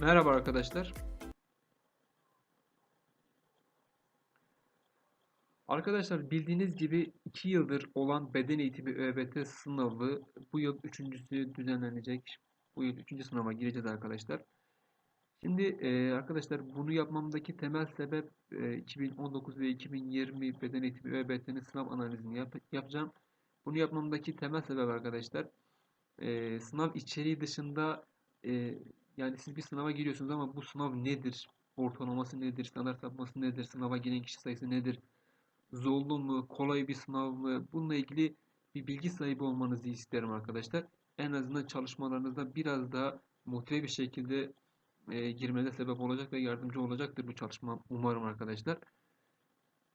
Merhaba arkadaşlar. Arkadaşlar bildiğiniz gibi 2 yıldır olan beden eğitimi ÖBT sınavı bu yıl üçüncüsü düzenlenecek. Bu yıl üçüncü sınava gireceğiz arkadaşlar. Şimdi e, arkadaşlar bunu yapmamdaki temel sebep e, 2019 ve 2020 beden eğitimi ÖBT'nin sınav analizini yap- yapacağım. Bunu yapmamdaki temel sebep arkadaşlar e, sınav içeriği dışında e, yani siz bir sınava giriyorsunuz ama bu sınav nedir? Ortalaması nedir? Standart sapması nedir? Sınava giren kişi sayısı nedir? Zorlu mu? Kolay bir sınav mı? Bununla ilgili bir bilgi sahibi olmanızı isterim arkadaşlar. En azından çalışmalarınızda biraz daha motive bir şekilde e, girmenize sebep olacak ve yardımcı olacaktır bu çalışma umarım arkadaşlar.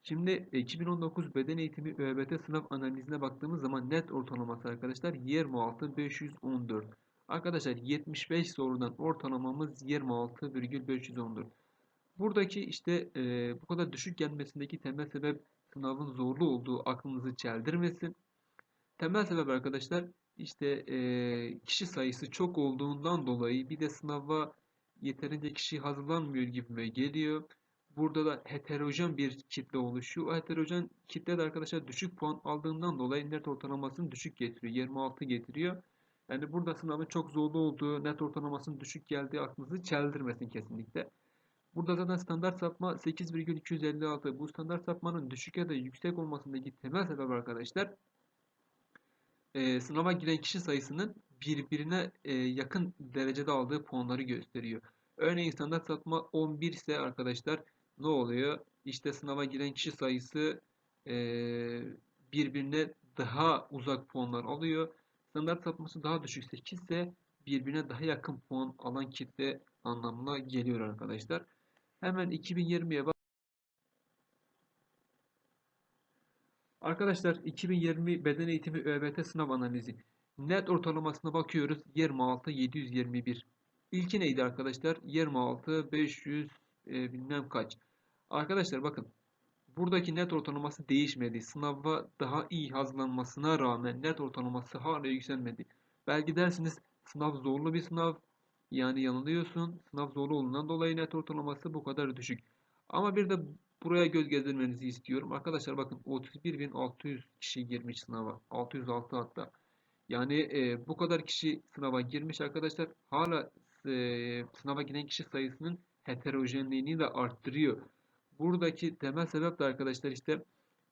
Şimdi e, 2019 beden eğitimi ÖBT sınav analizine baktığımız zaman net ortalaması arkadaşlar 26.514. Arkadaşlar 75 sorudan ortalamamız 26,514. Buradaki işte e, bu kadar düşük gelmesindeki temel sebep sınavın zorlu olduğu aklınızı çeldirmesin. Temel sebep arkadaşlar işte e, kişi sayısı çok olduğundan dolayı bir de sınava yeterince kişi hazırlanmıyor gibime geliyor. Burada da heterojen bir kitle oluşuyor. O heterojen kitle de arkadaşlar düşük puan aldığından dolayı net ortalamasını düşük getiriyor. 26 getiriyor. Yani burada sınavın çok zorlu olduğu, net ortalamasının düşük geldiği aklınızı çeldirmesin kesinlikle. Burada zaten standart sapma 8,256. Bu standart sapmanın düşük ya da yüksek olmasındaki temel sebep arkadaşlar e, sınava giren kişi sayısının birbirine e, yakın derecede aldığı puanları gösteriyor. Örneğin standart sapma 11 ise arkadaşlar ne oluyor? İşte sınava giren kişi sayısı e, birbirine daha uzak puanlar alıyor. Standart sapması daha düşük 8 ise birbirine daha yakın puan alan kitle anlamına geliyor arkadaşlar. Hemen 2020'ye bak. Arkadaşlar 2020 beden eğitimi ÖBT sınav analizi. Net ortalamasına bakıyoruz. 26 721. İlki neydi arkadaşlar? 26 500 e, bilmem kaç. Arkadaşlar bakın. Buradaki net ortalaması değişmedi. Sınava daha iyi hazırlanmasına rağmen net ortalaması hala yükselmedi. Belki dersiniz sınav zorlu bir sınav. Yani yanılıyorsun. Sınav zorlu olduğundan dolayı net ortalaması bu kadar düşük. Ama bir de buraya göz gezdirmenizi istiyorum. Arkadaşlar bakın 31.600 kişi girmiş sınava. 606 hatta. Yani e, bu kadar kişi sınava girmiş arkadaşlar. Hala e, sınava giren kişi sayısının heterojenliğini de arttırıyor. Buradaki temel sebep de arkadaşlar işte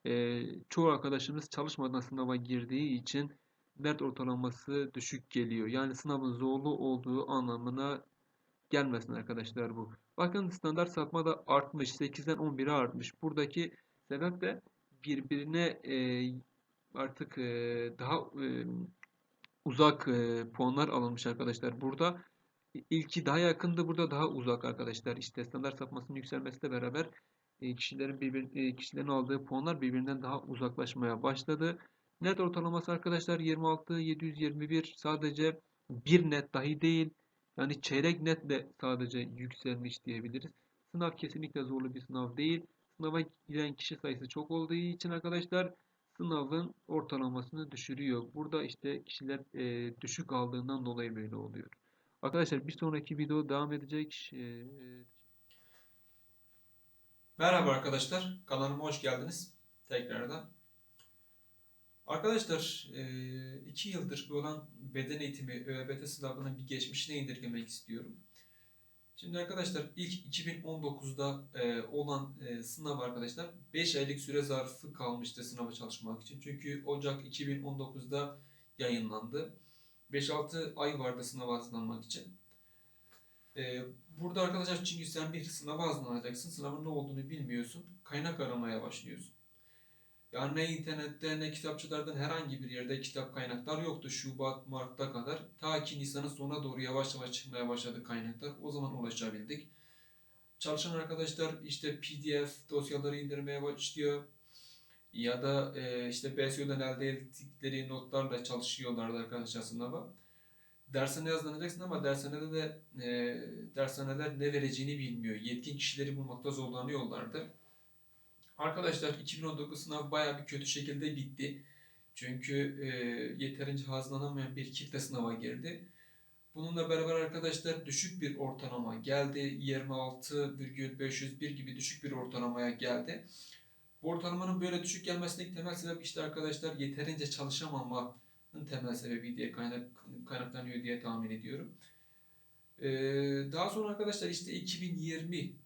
e, çoğu arkadaşımız çalışmadan sınava girdiği için net ortalaması düşük geliyor. Yani sınavın zorlu olduğu anlamına gelmesin arkadaşlar bu. Bakın standart sapma da artmış. 8'den 11'e artmış. Buradaki sebep de birbirine e, artık e, daha e, uzak e, puanlar alınmış arkadaşlar. Burada ilki daha yakındı. Burada daha uzak arkadaşlar. İşte standart sapmasının yükselmesiyle beraber kişilerin birbir, kişilerin aldığı puanlar birbirinden daha uzaklaşmaya başladı. Net ortalaması arkadaşlar 26 721 sadece bir net dahi değil. Yani çeyrek netle sadece yükselmiş diyebiliriz. Sınav kesinlikle zorlu bir sınav değil. Sınava giren kişi sayısı çok olduğu için arkadaşlar sınavın ortalamasını düşürüyor. Burada işte kişiler e, düşük aldığından dolayı böyle oluyor. Arkadaşlar bir sonraki video devam edecek. E, Merhaba arkadaşlar, kanalıma hoş geldiniz tekrardan. Arkadaşlar, 2 yıldır olan beden eğitimi ÖBT sınavının bir geçmişine indirgemek istiyorum. Şimdi arkadaşlar ilk 2019'da e, olan e, sınav arkadaşlar 5 aylık süre zarfı kalmıştı sınava çalışmak için. Çünkü Ocak 2019'da yayınlandı. 5-6 ay vardı sınava hazırlanmak için. Ee, burada arkadaşlar çünkü sen bir sınava hazırlanacaksın. Sınavın ne olduğunu bilmiyorsun. Kaynak aramaya başlıyorsun. Yani ne internette ne kitapçılardan herhangi bir yerde kitap kaynaklar yoktu Şubat, Mart'ta kadar. Ta ki Nisan'ın sonuna doğru yavaş yavaş çıkmaya başladı kaynaklar. O zaman ulaşabildik. Çalışan arkadaşlar işte PDF dosyaları indirmeye başlıyor. Ya da e, işte BSO'dan elde ettikleri notlarla çalışıyorlardı arkadaşlar sınava dershaneye yazılacaksın ama dershanede de e, dershaneler ne vereceğini bilmiyor. Yetkin kişileri bulmakta zorlanıyorlardı. Arkadaşlar 2019 sınav baya bir kötü şekilde bitti. Çünkü e, yeterince hazırlanamayan bir kitle sınava girdi. Bununla beraber arkadaşlar düşük bir ortalama geldi. 26,501 gibi düşük bir ortalamaya geldi. Bu ortalamanın böyle düşük gelmesindeki temel sebep işte arkadaşlar yeterince çalışamamanın temel sebebi diye kaynak, kaynaklanıyor diye tahmin ediyorum. Ee, daha sonra arkadaşlar işte 2020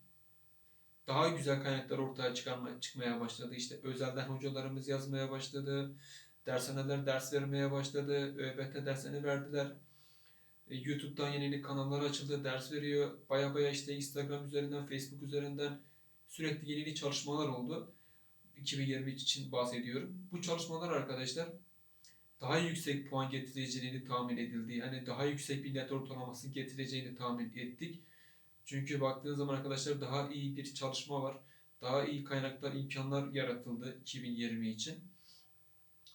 daha güzel kaynaklar ortaya çıkarma, çıkmaya başladı. İşte özelden hocalarımız yazmaya başladı. Dershaneler ders vermeye başladı. ÖBT dersini verdiler. E, YouTube'dan yenilik kanalları açıldı. Ders veriyor. Baya baya işte Instagram üzerinden, Facebook üzerinden sürekli yenilik çalışmalar oldu. 2020 için bahsediyorum. Bu çalışmalar arkadaşlar daha yüksek puan getireceğini tahmin edildi. Yani daha yüksek bir net ortalaması getireceğini tahmin ettik. Çünkü baktığınız zaman arkadaşlar daha iyi bir çalışma var. Daha iyi kaynaklar, imkanlar yaratıldı 2020 için.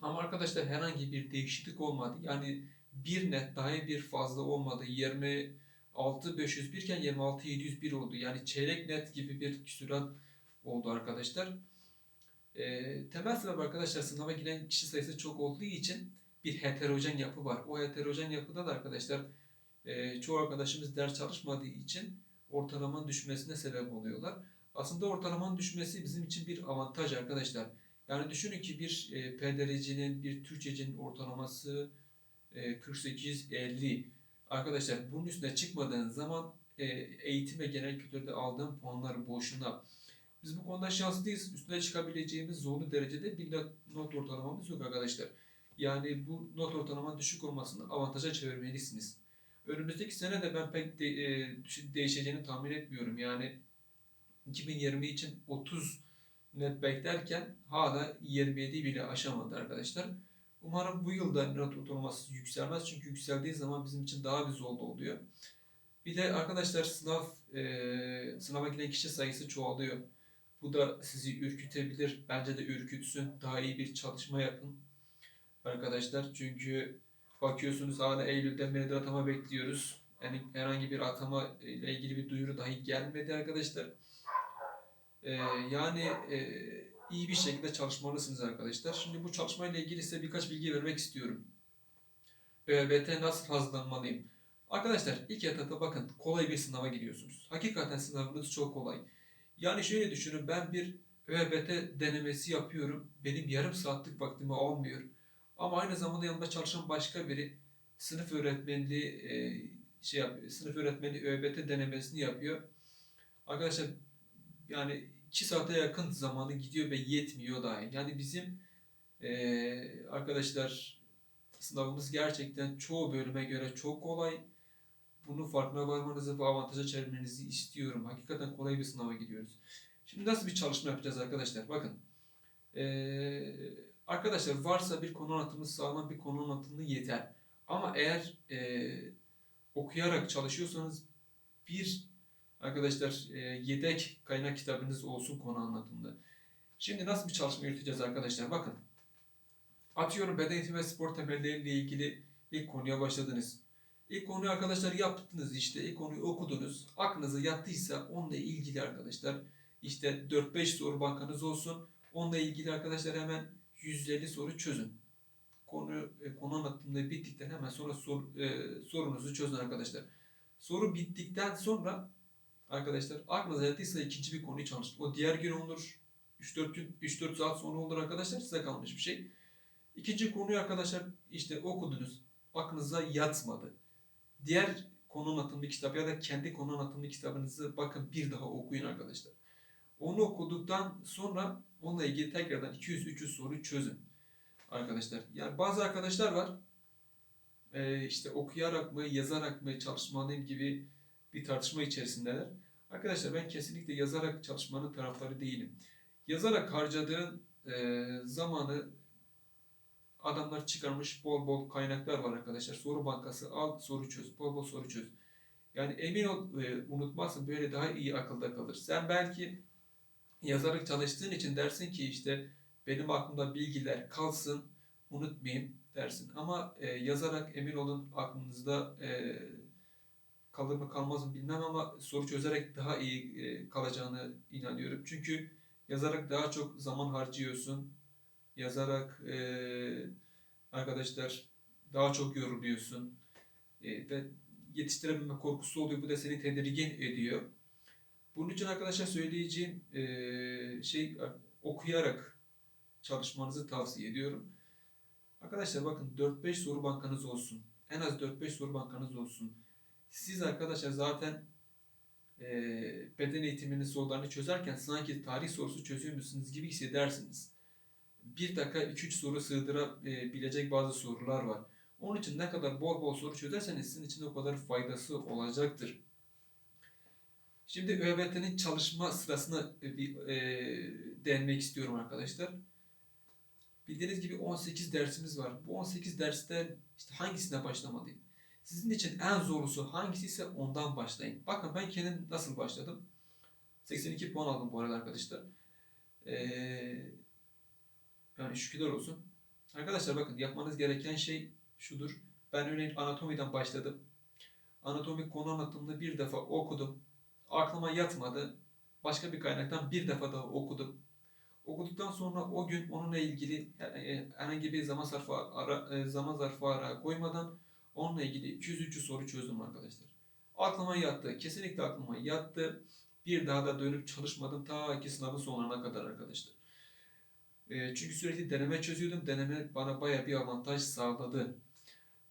Ama arkadaşlar herhangi bir değişiklik olmadı. Yani bir net dahi bir fazla olmadı. 26.501 iken 26.701 oldu. Yani çeyrek net gibi bir küsurat oldu arkadaşlar. Ee, temel sebep arkadaşlar sınava giren kişi sayısı çok olduğu için bir heterojen yapı var. O heterojen yapıda da arkadaşlar e, çoğu arkadaşımız ders çalışmadığı için ortalamanın düşmesine sebep oluyorlar. Aslında ortalamanın düşmesi bizim için bir avantaj arkadaşlar. Yani düşünün ki bir e, PDR'cinin, bir Türkçecinin ortalaması e, 48-50. Arkadaşlar bunun üstüne çıkmadığınız zaman e, eğitim ve genel kültürde aldığım puanlar boşuna. Biz bu konuda şanslıyız. Üstüne çıkabileceğimiz zorlu derecede bir not- ortalamamız yok arkadaşlar. Yani bu not ortalama düşük olmasını avantaja çevirmelisiniz. Önümüzdeki sene de ben pek de, e, değişeceğini tahmin etmiyorum. Yani 2020 için 30 net beklerken hala 27 bile aşamadı arkadaşlar. Umarım bu yılda not ortalaması yükselmez. Çünkü yükseldiği zaman bizim için daha bir zorlu oluyor. Bir de arkadaşlar sınav e, sınava giren kişi sayısı çoğalıyor. Bu da sizi ürkütebilir. Bence de ürkütsün. Daha iyi bir çalışma yapın arkadaşlar. Çünkü bakıyorsunuz hala Eylül'de menüde atama bekliyoruz. Yani herhangi bir atama ile ilgili bir duyuru dahi gelmedi arkadaşlar. Ee, yani e, iyi bir şekilde çalışmalısınız arkadaşlar. Şimdi bu çalışmayla ilgili size birkaç bilgi vermek istiyorum. ÖBT nasıl hazırlanmalıyım? Arkadaşlar ilk etapta bakın kolay bir sınava giriyorsunuz. Hakikaten sınavınız çok kolay. Yani şöyle düşünün ben bir ÖBT denemesi yapıyorum. Benim yarım saatlik vaktimi almıyor. Ama aynı zamanda yanımda çalışan başka biri sınıf öğretmenliği e, şey yapıyor. Sınıf öğretmeni ÖBT denemesini yapıyor. Arkadaşlar yani 2 saate yakın zamanı gidiyor ve yetmiyor dahi. Yani bizim e, arkadaşlar sınavımız gerçekten çoğu bölüme göre çok kolay. Bunun farkına varmanızı ve avantaja çevirmenizi istiyorum. Hakikaten kolay bir sınava gidiyoruz. Şimdi nasıl bir çalışma yapacağız arkadaşlar? Bakın. Ee, arkadaşlar varsa bir konu anlatımı sağlam bir konu anlatımı yeter. Ama eğer e, okuyarak çalışıyorsanız bir arkadaşlar e, yedek kaynak kitabınız olsun konu anlatımında. Şimdi nasıl bir çalışma yürüteceğiz arkadaşlar? Bakın. Atıyorum beden eğitimi ve spor temelleriyle ilgili ilk konuya başladınız. İlk konuyu arkadaşlar yaptınız işte. ilk konuyu okudunuz. Aklınıza yattıysa onunla ilgili arkadaşlar işte 4-5 soru bankanız olsun. Onunla ilgili arkadaşlar hemen 150 soru çözün. Konu e, konu anlatımında bittikten hemen sonra sor, e, sorunuzu çözün arkadaşlar. Soru bittikten sonra arkadaşlar aklınıza yattıysa ikinci bir konuyu çalışın. O diğer gün olur. 3-4 gün 3-4 saat sonra olur arkadaşlar size kalmış bir şey. İkinci konuyu arkadaşlar işte okudunuz. Aklınıza yatmadı. Diğer konu anlatımlı kitap ya da kendi konu anlatımlı kitabınızı bakın bir daha okuyun arkadaşlar. Onu okuduktan sonra onunla ilgili tekrardan 200-300 soru çözün arkadaşlar. Yani bazı arkadaşlar var e, işte okuyarak mı yazarak mı çalışmalıyım gibi bir tartışma içerisindeler. Arkadaşlar ben kesinlikle yazarak çalışmanın taraftarı değilim. Yazarak harcadığın e, zamanı adamlar çıkarmış bol bol kaynaklar var arkadaşlar. Soru bankası al soru çöz. Bol bol soru çöz. Yani emin ol e, unutmazsın böyle daha iyi akılda kalır. Sen belki yazarak çalıştığın için dersin ki işte benim aklımda bilgiler kalsın unutmayayım dersin. Ama e, yazarak emin olun aklınızda e, kalır mı kalmaz mı bilmem ama soru çözerek daha iyi e, kalacağını inanıyorum. Çünkü yazarak daha çok zaman harcıyorsun. Yazarak e, arkadaşlar daha çok yoruluyorsun. E, ve yetiştirememe korkusu oluyor. Bu da seni tedirgin ediyor. Bunun için arkadaşlar söyleyeceğim eee, şey okuyarak çalışmanızı tavsiye ediyorum. Arkadaşlar bakın 4-5 soru bankanız olsun. En az 4-5 soru bankanız olsun. Siz arkadaşlar zaten eee, beden eğitiminin sorularını çözerken sanki tarih sorusu çözüyormuşsunuz gibi hissedersiniz. Bir dakika 2-3 soru sığdırabilecek bazı sorular var. Onun için ne kadar bol bol soru çözerseniz sizin için o kadar faydası olacaktır. Şimdi ÖBT'nin çalışma sırasına e, bir e, değinmek istiyorum arkadaşlar. Bildiğiniz gibi 18 dersimiz var. Bu 18 dersten işte hangisine başlamalıyım? Sizin için en zorlusu hangisi ise ondan başlayın. Bakın ben kendim nasıl başladım? 82 puan aldım bu arada arkadaşlar. Ee, yani şükürler olsun. Arkadaşlar bakın yapmanız gereken şey şudur. Ben örneğin anatomiden başladım. Anatomi konu anlatımını bir defa okudum. Aklıma yatmadı. Başka bir kaynaktan bir defa daha okudum. Okuduktan sonra o gün onunla ilgili e, herhangi bir zaman zarfı ara, e, zaman zarfı ara koymadan onunla ilgili 200-300 soru çözdüm arkadaşlar. Aklıma yattı. Kesinlikle aklıma yattı. Bir daha da dönüp çalışmadım ta ki sınavın sonuna kadar arkadaşlar. E, çünkü sürekli deneme çözüyordum. Deneme bana baya bir avantaj sağladı.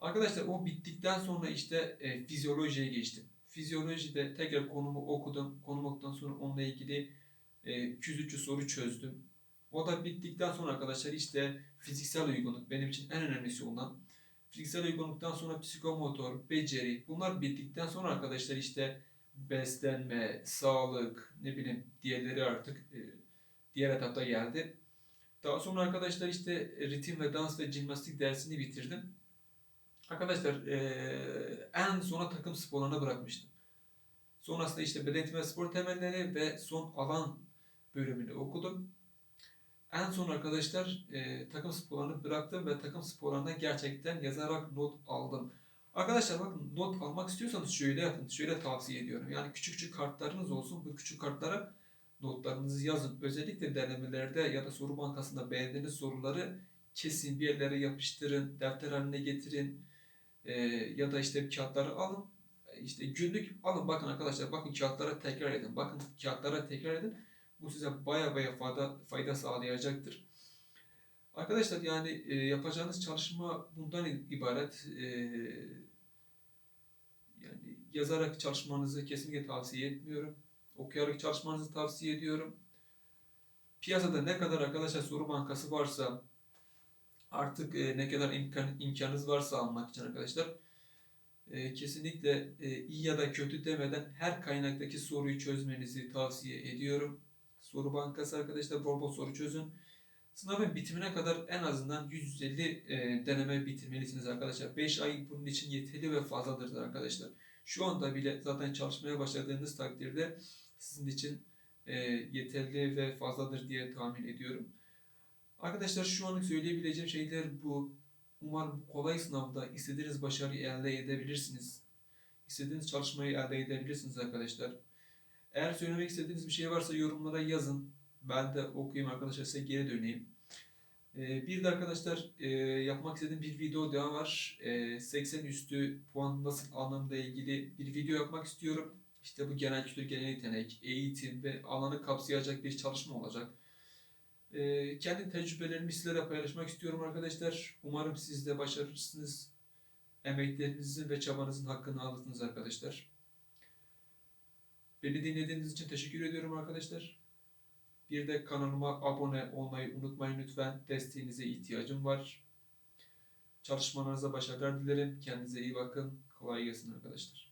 Arkadaşlar o bittikten sonra işte e, fizyolojiye geçtim. Fizyolojide tekrar konumu okudum. Konum okuduktan sonra onunla ilgili e, 200-300 soru çözdüm. O da bittikten sonra arkadaşlar işte fiziksel uygunluk benim için en önemlisi olan. Fiziksel uygunluktan sonra psikomotor, beceri bunlar bittikten sonra arkadaşlar işte beslenme, sağlık, ne bileyim diğerleri artık e, diğer etapta geldi. Daha sonra arkadaşlar işte ritim ve dans ve jimnastik dersini bitirdim. Arkadaşlar eee, en sona takım sporlarına bırakmıştım. Sonrasında işte beden ve spor temelleri ve son alan bölümünü okudum. En son arkadaşlar eee, takım sporlarını bıraktım ve takım sporlarından gerçekten yazarak not aldım. Arkadaşlar bakın not almak istiyorsanız şöyle yapın, şöyle tavsiye ediyorum. Yani küçük küçük kartlarınız olsun. Bu küçük kartlara notlarınızı yazın. Özellikle denemelerde ya da soru bankasında beğendiğiniz soruları kesin bir yerlere yapıştırın, defter haline getirin. Ee, ya da işte kağıtları alın. İşte günlük alın bakın arkadaşlar bakın kağıtlara tekrar edin. Bakın kağıtlara tekrar edin. Bu size baya baya fayda, fayda sağlayacaktır. Arkadaşlar yani e, yapacağınız çalışma bundan ibaret. E, yani yazarak çalışmanızı kesinlikle tavsiye etmiyorum. Okuyarak çalışmanızı tavsiye ediyorum. Piyasada ne kadar arkadaşlar soru bankası varsa artık e, ne kadar imkan, imkanınız varsa almak için arkadaşlar e, kesinlikle e, iyi ya da kötü demeden her kaynaktaki soruyu çözmenizi tavsiye ediyorum. Soru bankası arkadaşlar bol bol soru çözün. Sınavın bitimine kadar en azından 150 e, deneme bitirmelisiniz arkadaşlar. 5 ay bunun için yeterli ve fazladır arkadaşlar. Şu anda bile zaten çalışmaya başladığınız takdirde sizin için e, yeterli ve fazladır diye tahmin ediyorum. Arkadaşlar şu anlık söyleyebileceğim şeyler bu. Umarım kolay sınavda istediğiniz başarıyı elde edebilirsiniz. İstediğiniz çalışmayı elde edebilirsiniz arkadaşlar. Eğer söylemek istediğiniz bir şey varsa yorumlara yazın. Ben de okuyayım arkadaşlar size geri döneyim. Ee, bir de arkadaşlar e, yapmak istediğim bir video daha var. E, 80 üstü puan nasıl alınımla ilgili bir video yapmak istiyorum. İşte bu genel kültür, genel yetenek, eğitim ve alanı kapsayacak bir çalışma olacak. Ee, kendi tecrübelerimi sizlere paylaşmak istiyorum arkadaşlar. Umarım siz de başarırsınız. Emeklerinizin ve çabanızın hakkını alırsınız arkadaşlar. Beni dinlediğiniz için teşekkür ediyorum arkadaşlar. Bir de kanalıma abone olmayı unutmayın lütfen. Desteğinize ihtiyacım var. Çalışmalarınıza başarılar dilerim. Kendinize iyi bakın. Kolay gelsin arkadaşlar.